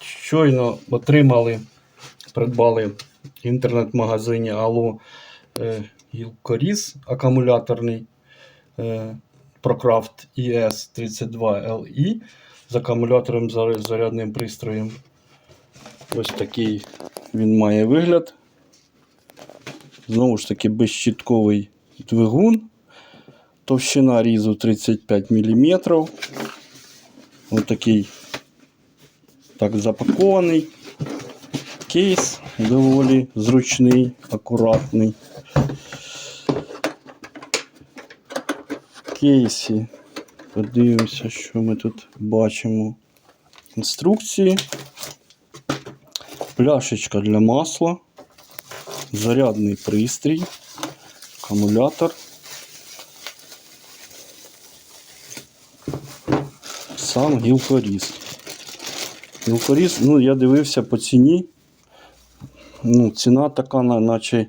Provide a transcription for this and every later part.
щойно отримали, придбали в інтернет-магазині Алло е, гілкоріз акумуляторний е, ProCraft ES32LI з акумулятором зарядним пристроєм. Ось такий він має вигляд. Знову ж таки, безщітковий двигун. Товщина різу 35 мм. Ось такий так запакований. Кейс доволі зручний, акуратний. Кейсі. Подивимося, що ми тут бачимо. Інструкції. Пляшечка для масла. Зарядний пристрій. Акумулятор. Сам гілкоріз. Гілкоріз, ну, я дивився по ціні. Ну, ціна така, наче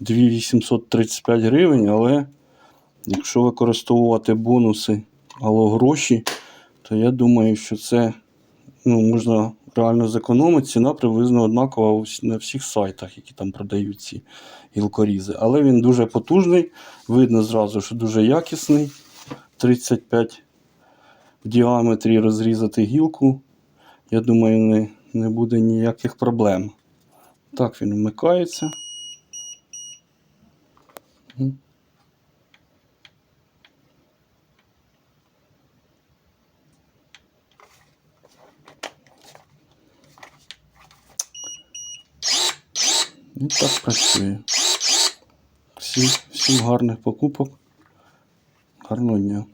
2835 гривень, але якщо використовувати бонуси або гроші, то я думаю, що це ну, можна реально зекономити. Ціна приблизно однакова на всіх сайтах, які там продають ці гілкорізи. Але він дуже потужний, видно зразу, що дуже якісний. 35 в діаметрі розрізати гілку. Я думаю, не, не буде ніяких проблем. Так він вмикається. І так працює. Всім, всім гарних покупок. Гарного дня.